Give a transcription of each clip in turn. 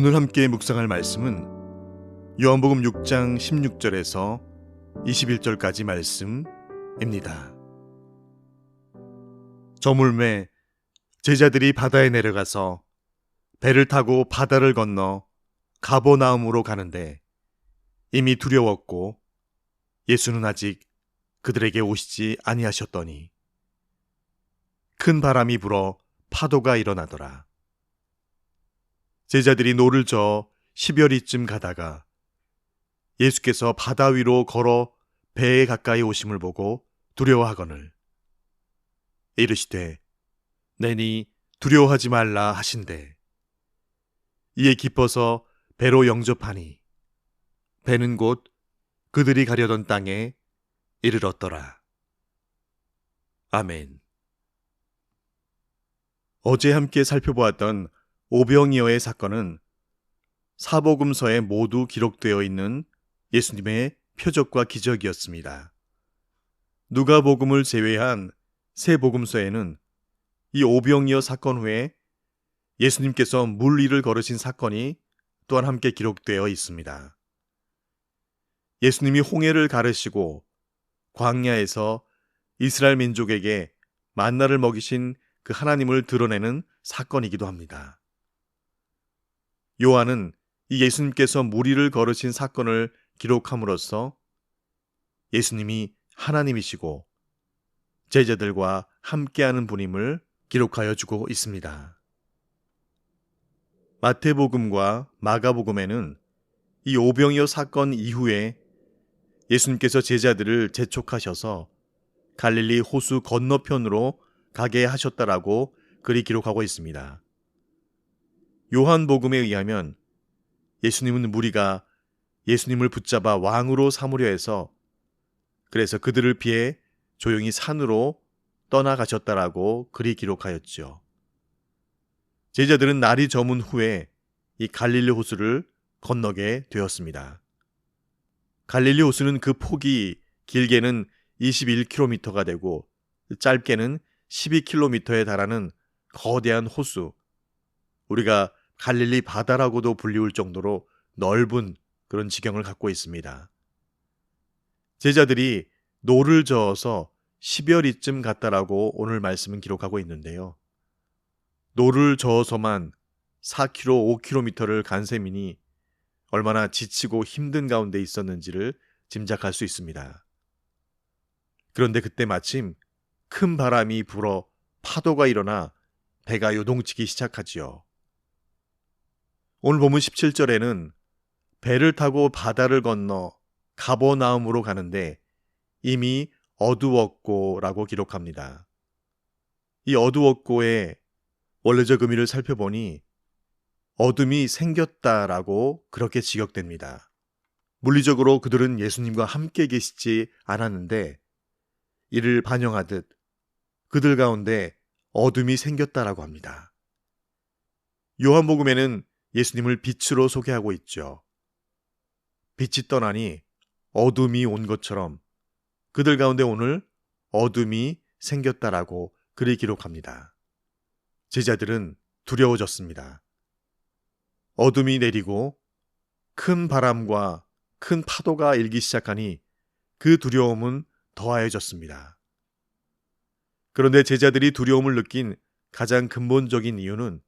오늘 함께 묵상할 말씀은 요한복음 6장 16절에서 21절까지 말씀입니다. 저물매 제자들이 바다에 내려가서 배를 타고 바다를 건너 가보나움으로 가는데 이미 두려웠고 예수는 아직 그들에게 오시지 아니하셨더니 큰 바람이 불어 파도가 일어나더라. 제자들이 노를 저어 10여리쯤 가다가 예수께서 바다 위로 걸어 배에 가까이 오심을 보고 두려워하거늘 이르시되 내니 두려워하지 말라 하신대 이에 기뻐서 배로 영접하니 배는 곧 그들이 가려던 땅에 이르렀더라. 아멘. 어제 함께 살펴보았던 오병이어의 사건은 사복음서에 모두 기록되어 있는 예수님의 표적과 기적이었습니다. 누가복음을 제외한 세 복음서에는 이 오병이어 사건 후에 예수님께서 물 위를 걸으신 사건이 또한 함께 기록되어 있습니다. 예수님이 홍해를 가르시고 광야에서 이스라엘 민족에게 만나를 먹이신 그 하나님을 드러내는 사건이기도 합니다. 요한은 이 예수님께서 무리를 걸으신 사건을 기록함으로써 예수님이 하나님이시고 제자들과 함께하는 분임을 기록하여 주고 있습니다. 마태복음과 마가복음에는 이 오병이어 사건 이후에 예수님께서 제자들을 재촉하셔서 갈릴리 호수 건너편으로 가게 하셨다라고 글이 기록하고 있습니다. 요한복음에 의하면 예수님은 무리가 예수님을 붙잡아 왕으로 삼으려 해서 그래서 그들을 피해 조용히 산으로 떠나가셨다라고 글이 기록하였죠. 제자들은 날이 저문 후에 이 갈릴리 호수를 건너게 되었습니다. 갈릴리 호수는 그 폭이 길게는 21km가 되고 짧게는 12km에 달하는 거대한 호수. 우리가 갈릴리 바다라고도 불리울 정도로 넓은 그런 지경을 갖고 있습니다. 제자들이 노를 저어서 10여리쯤 갔다라고 오늘 말씀은 기록하고 있는데요. 노를 저어서만 4km, 5km를 간 셈이니 얼마나 지치고 힘든 가운데 있었는지를 짐작할 수 있습니다. 그런데 그때 마침 큰 바람이 불어 파도가 일어나 배가 요동치기 시작하지요. 오늘 보면 17절에는 배를 타고 바다를 건너 가버나움으로 가는데 이미 어두웠고라고 기록합니다. 이 어두웠고의 원래적 의미를 살펴보니 어둠이 생겼다라고 그렇게 직역됩니다. 물리적으로 그들은 예수님과 함께 계시지 않았는데 이를 반영하듯 그들 가운데 어둠이 생겼다라고 합니다. 요한복음에는 예수님을 빛으로 소개하고 있죠. 빛이 떠나니 어둠이 온 것처럼 그들 가운데 오늘 어둠이 생겼다라고 글이 기록합니다. 제자들은 두려워졌습니다. 어둠이 내리고 큰 바람과 큰 파도가 일기 시작하니 그 두려움은 더하여졌습니다. 그런데 제자들이 두려움을 느낀 가장 근본적인 이유는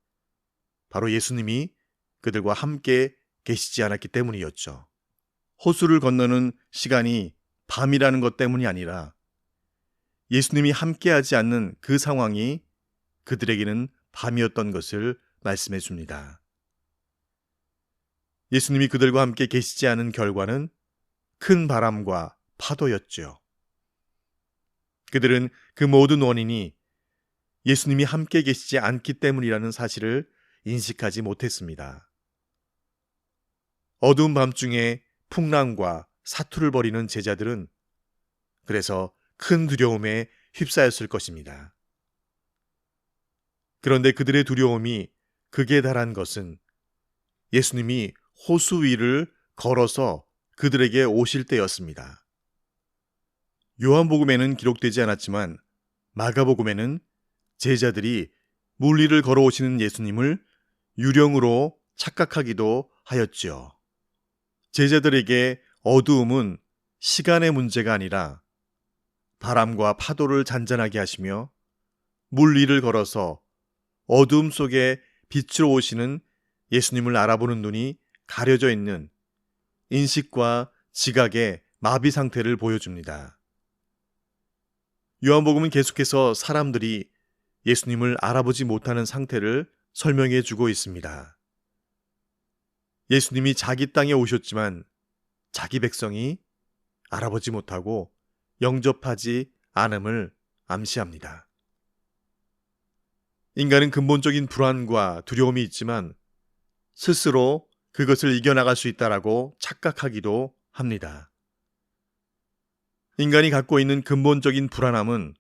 바로 예수님이 그들과 함께 계시지 않았기 때문이었죠. 호수를 건너는 시간이 밤이라는 것 때문이 아니라 예수님이 함께하지 않는 그 상황이 그들에게는 밤이었던 것을 말씀해 줍니다. 예수님이 그들과 함께 계시지 않은 결과는 큰 바람과 파도였죠. 그들은 그 모든 원인이 예수님이 함께 계시지 않기 때문이라는 사실을 인식하지 못했습니다. 어두운 밤중에 풍랑과 사투를 벌이는 제자들은 그래서 큰 두려움에 휩싸였을 것입니다. 그런데 그들의 두려움이 극에 달한 것은 예수님이 호수 위를 걸어서 그들에게 오실 때였습니다. 요한복음에는 기록되지 않았지만 마가복음에는 제자들이 물리를 걸어오시는 예수님을 유령으로 착각하기도 하였지요. 제자들에게 어두움은 시간의 문제가 아니라 바람과 파도를 잔잔하게 하시며 물 위를 걸어서 어두움 속에 빛으로 오시는 예수님을 알아보는 눈이 가려져 있는 인식과 지각의 마비 상태를 보여줍니다. 요한복음은 계속해서 사람들이 예수님을 알아보지 못하는 상태를 설명해 주고 있습니다. 예수님이 자기 땅에 오셨지만 자기 백성이 알아보지 못하고 영접하지 않음을 암시합니다. 인간은 근본적인 불안과 두려움이 있지만 스스로 그것을 이겨나갈 수 있다라고 착각하기도 합니다. 인간이 갖고 있는 근본적인 불안함은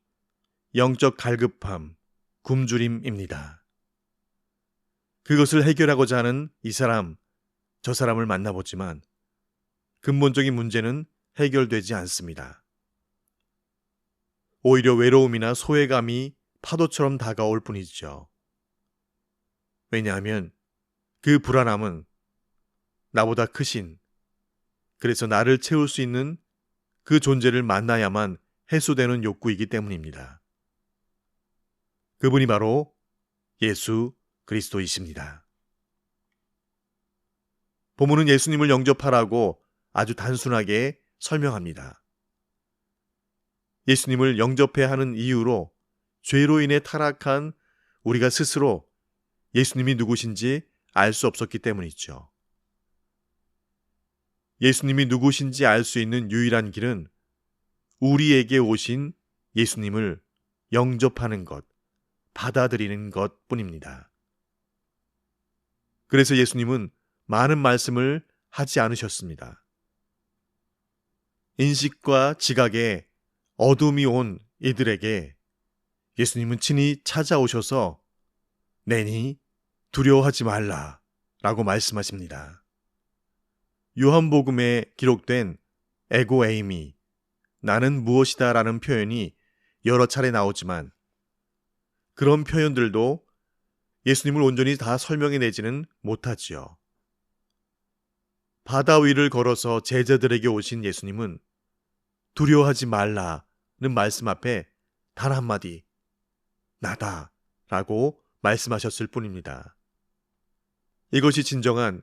영적 갈급함, 굶주림입니다. 그것을 해결하고자 하는 이 사람, 저 사람을 만나보지만 근본적인 문제는 해결되지 않습니다. 오히려 외로움이나 소외감이 파도처럼 다가올 뿐이죠. 왜냐하면 그 불안함은 나보다 크신, 그래서 나를 채울 수 있는 그 존재를 만나야만 해소되는 욕구이기 때문입니다. 그분이 바로 예수 그리스도이십니다. 보문은 예수님을 영접하라고 아주 단순하게 설명합니다. 예수님을 영접해야 하는 이유로 죄로 인해 타락한 우리가 스스로 예수님이 누구신지 알 수 없었기 때문이죠. 예수님이 누구신지 알 수 있는 유일한 길은 우리에게 오신 예수님을 영접하는 것, 받아들이는 것 뿐입니다. 그래서 예수님은 많은 말씀을 하지 않으셨습니다. 인식과 지각에 어둠이 온 이들에게 예수님은 친히 찾아오셔서 내니 두려워하지 말라 라고 말씀하십니다. 요한복음에 기록된 에고 에이미, 나는 무엇이다 라는 표현이 여러 차례 나오지만 그런 표현들도 예수님을 온전히 다 설명해 내지는 못하지요. 바다 위를 걸어서 제자들에게 오신 예수님은 두려워하지 말라는 말씀 앞에 단 한마디, 나다 라고 말씀하셨을 뿐입니다. 이것이 진정한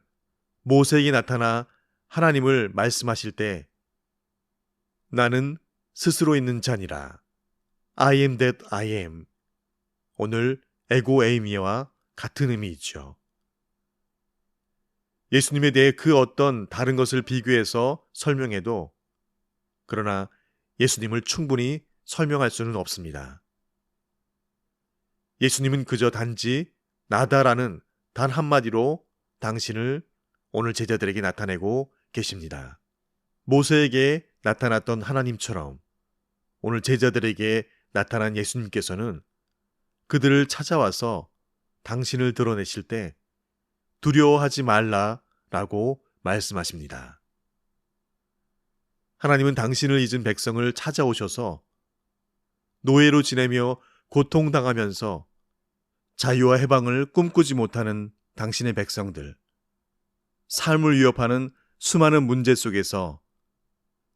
모세에게 나타나 하나님을 말씀하실 때 나는 스스로 있는 자니라. I am that I am. 오늘 에고 에이미와 같은 의미이죠. 예수님에 대해 그 어떤 다른 것을 비교해서 설명해도 그러나 예수님을 충분히 설명할 수는 없습니다. 예수님은 그저 단지 나다라는 단 한마디로 당신을 오늘 제자들에게 나타내고 계십니다. 모세에게 나타났던 하나님처럼 오늘 제자들에게 나타난 예수님께서는 그들을 찾아와서 당신을 드러내실 때 두려워하지 말라 라고 말씀하십니다. 하나님은 당신을 잊은 백성을 찾아오셔서 노예로 지내며 고통당하면서 자유와 해방을 꿈꾸지 못하는 당신의 백성들, 삶을 위협하는 수많은 문제 속에서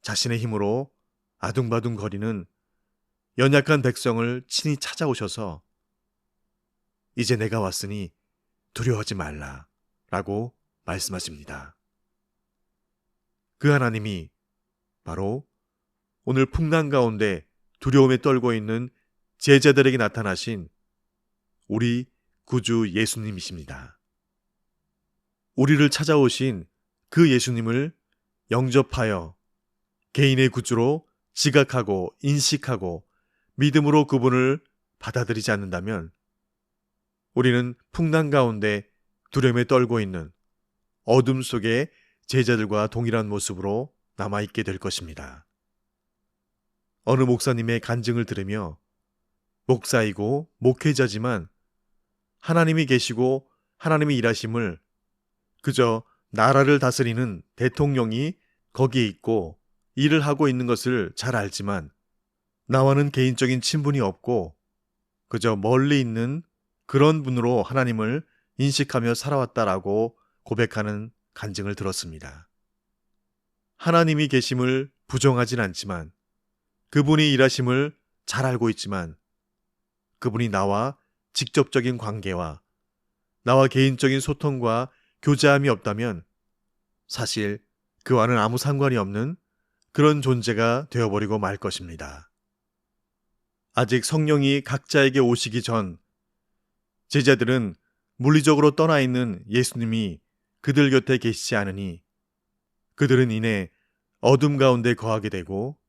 자신의 힘으로 아둥바둥 거리는 연약한 백성을 친히 찾아오셔서 이제 내가 왔으니 두려워하지 말라 라고 말씀하십니다. 그 하나님이 바로 오늘 풍랑 가운데 두려움에 떨고 있는 제자들에게 나타나신 우리 구주 예수님이십니다. 우리를 찾아오신 그 예수님을 영접하여 개인의 구주로 지각하고 인식하고 믿음으로 그분을 받아들이지 않는다면 우리는 풍랑 가운데 두려움에 떨고 있는 어둠 속에 제자들과 동일한 모습으로 남아있게 될 것입니다. 어느 목사님의 간증을 들으며 목사이고 목회자지만 하나님이 계시고 하나님이 일하심을 그저 나라를 다스리는 대통령이 거기에 있고 일을 하고 있는 것을 잘 알지만 나와는 개인적인 친분이 없고 그저 멀리 있는 그런 분으로 하나님을 인식하며 살아왔다라고 고백하는 간증을 들었습니다. 하나님이 계심을 부정하진 않지만 그분이 일하심을 잘 알고 있지만 그분이 나와 직접적인 관계와 나와 개인적인 소통과 교제함이 없다면 사실 그와는 아무 상관이 없는 그런 존재가 되어버리고 말 것입니다. 아직 성령이 각자에게 오시기 전 제자들은 물리적으로 떠나 있는 예수님이 그들 곁에 계시지 않으니 그들은 이내 어둠 가운데 거하게 되고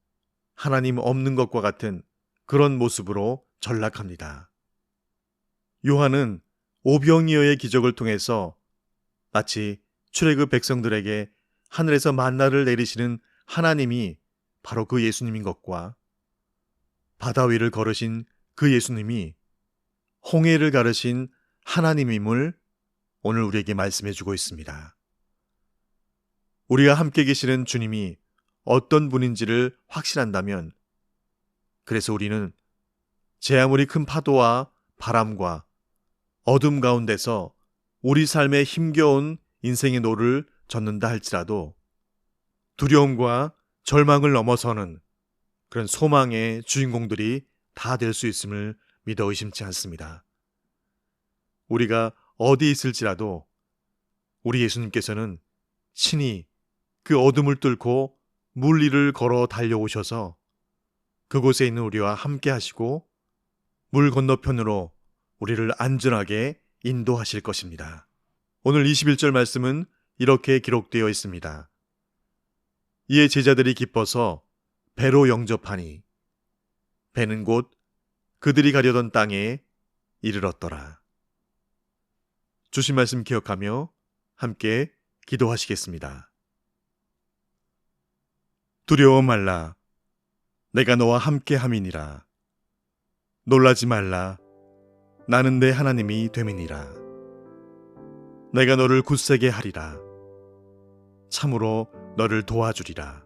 하나님 없는 것과 같은 그런 모습으로 전락합니다. 요한은 오병이어의 기적을 통해서 마치 출애굽 백성들에게 하늘에서 만나를 내리시는 하나님이 바로 그 예수님인 것과 바다 위를 걸으신 그 예수님이 홍해를 가르신 하나님임을 오늘 우리에게 말씀해 주고 있습니다. 우리가 함께 계시는 주님이 어떤 분인지를 확신한다면 그래서 우리는 제 아무리 큰 파도와 바람과 어둠 가운데서 우리 삶에 힘겨운 인생의 노를 젓는다 할지라도 두려움과 절망을 넘어서는 그런 소망의 주인공들이 다 될 수 있음을 믿어 의심치 않습니다. 우리가 어디 있을지라도 우리 예수님께서는 친히 그 어둠을 뚫고 물리를 걸어 달려오셔서 그곳에 있는 우리와 함께 하시고 물 건너편으로 우리를 안전하게 인도하실 것입니다. 오늘 21절 말씀은 이렇게 기록되어 있습니다. 이에 제자들이 기뻐서 배로 영접하니 배는 곧 그들이 가려던 땅에 이르렀더라. 주신 말씀 기억하며 함께 기도하시겠습니다. 두려워 말라. 내가 너와 함께 함이니라. 놀라지 말라. 나는 내 하나님이 됨이니라. 내가 너를 굳세게 하리라. 참으로 너를 도와주리라.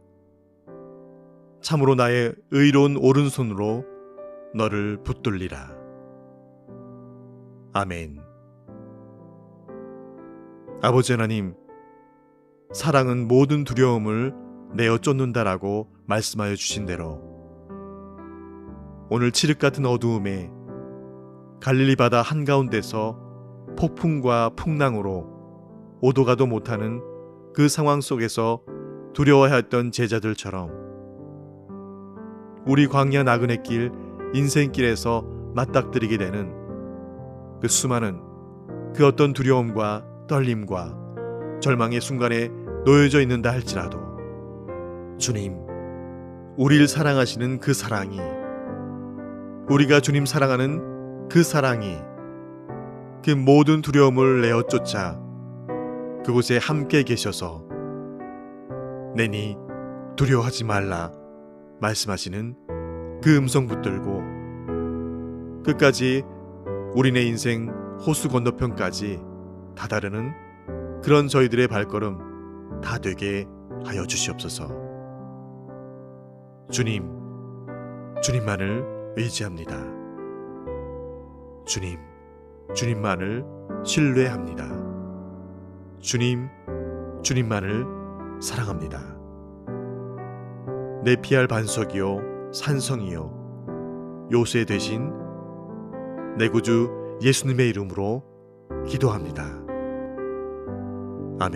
참으로 나의 의로운 오른손으로 너를 붙들리라. 아멘. 아버지 하나님, 사랑은 모든 두려움을 내어 쫓는다라고 말씀하여 주신 대로 오늘 칠흑 같은 어두움에 갈릴리 바다 한가운데서 폭풍과 풍랑으로 오도 가도 못하는 그 상황 속에서 두려워했던 제자들처럼 우리 광야 나그네 길 인생길에서 맞닥뜨리게 되는 그 수많은 그 어떤 두려움과 떨림과 절망의 순간에 놓여져 있는다 할지라도 주님, 우리를 사랑하시는 그 사랑이 우리가 주님 사랑하는 그 사랑이 그 모든 두려움을 내어 쫓아 그곳에 함께 계셔서 내니 두려워하지 말라 말씀하시는 그 음성 붙들고 끝까지 우리네 인생 호수 건너편까지 다다르는 그런 저희들의 발걸음 다 되게 하여 주시옵소서. 주님, 주님만을 의지합니다. 주님, 주님만을 신뢰합니다. 주님, 주님만을 사랑합니다. 내 피할 반석이요, 산성이요, 요새 대신 내 구주 예수님의 이름으로 기도합니다. 아